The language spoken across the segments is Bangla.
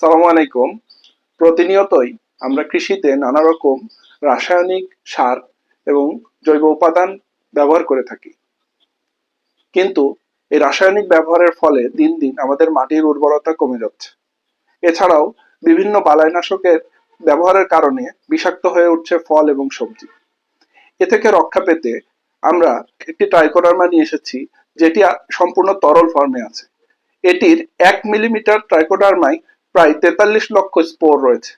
সালামু আলাইকুম। প্রতিনিয়তই আমরা কৃষিতে নানা রকম রাসায়নিক সার এবং জৈব উপাদান ব্যবহার করে থাকি। কিন্তু এই রাসায়নিক ব্যবহারের ফলে দিন দিন আমাদের মাটির উর্বরতা কমে যাচ্ছে। এছাড়াও বিভিন্ন বালাইনাশকের ব্যবহারের কারণে বিষাক্ত হয়ে উঠছে ফল এবং সবজি। এ থেকে রক্ষা পেতে আমরা একটি ট্রাইকোডার্মা নিয়ে এসেছি, যেটি সম্পূর্ণ তরল ফর্মে আছে। এটির এক মিলিমিটার ট্রাইকোডার্মায় প্রায় তেতাল্লিশ লক্ষ স্পোর রয়েছে,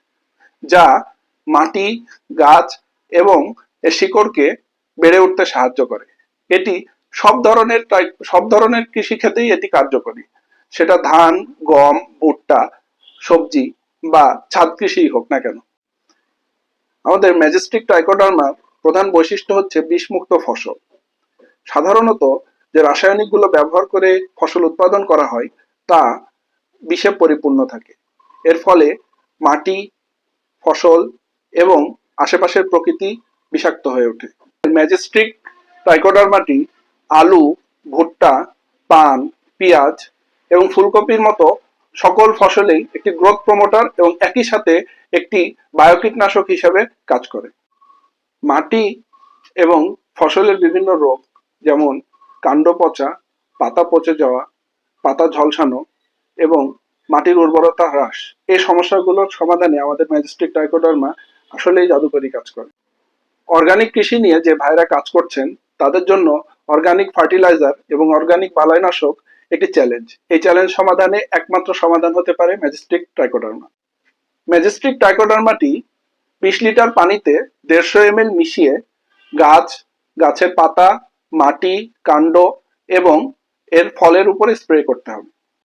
যা মাটি, গাছ এবং শিকড়কে বেড়ে উঠতে সাহায্য করে। এটি সব ধরনের সব ধরনের কৃষি কৃষিক্ষেত্রেই এটি কার্যকরী। সেটা ধান, গম, ভুট্টা, সবজি বা ছাদ কৃষি হোক না কেন। আমাদের ম্যাজেস্টিক ট্রাইকোডার্মার প্রধান বৈশিষ্ট্য হচ্ছে বিষমুক্ত ফসল। সাধারণত যে রাসায়নিকগুলো ব্যবহার করে ফসল উৎপাদন করা হয়, তা বিষে পরিপূর্ণ থাকে। এর ফলে মাটি, ফসল এবং আশেপাশের প্রকৃতি বিষাক্ত হয়ে ওঠে। ম্যাজেস্টিক ট্রাইকোডার্মাটি আলু, ভুট্টা, পান, পেঁয়াজ এবং ফুলকপির মতো সকল ফসলেই একটি গ্রোথ প্রমোটার এবং একই সাথে একটি বায়োকীটনাশক হিসাবে কাজ করে। মাটি এবং ফসলের বিভিন্ন রোগ যেমন কাণ্ড পচা পাতা পচে যাওয়া, পাতা ঝলসানো এবং মাটির উর্বরতা হ্রাস। এই সমস্যাগুলোর সমাধানে আমাদের ম্যাজেস্টিক ট্রাইকোডার্মা আসলেই জাদুকরি কাজ করে। অর্গানিক কৃষি নিয়ে যে ভাইরা কাজ করছেন, তাদের জন্য অর্গানিক ফার্টিলাইজার এবং অর্গানিক বালাইনাশক একটি চ্যালেঞ্জ। এই চ্যালেঞ্জ সমাধানে একমাত্র সমাধান হতে পারে ম্যাজেস্টিক ট্রাইকোডার্মা ম্যাজিস্ট্রিক ট্রাইকোডার্মাটি বিশ লিটার পানিতে দেড়শো এম মিশিয়ে গাছ, গাছের পাতা, মাটি, কাণ্ড এবং এর ফলের উপরে স্প্রে করতে হবে।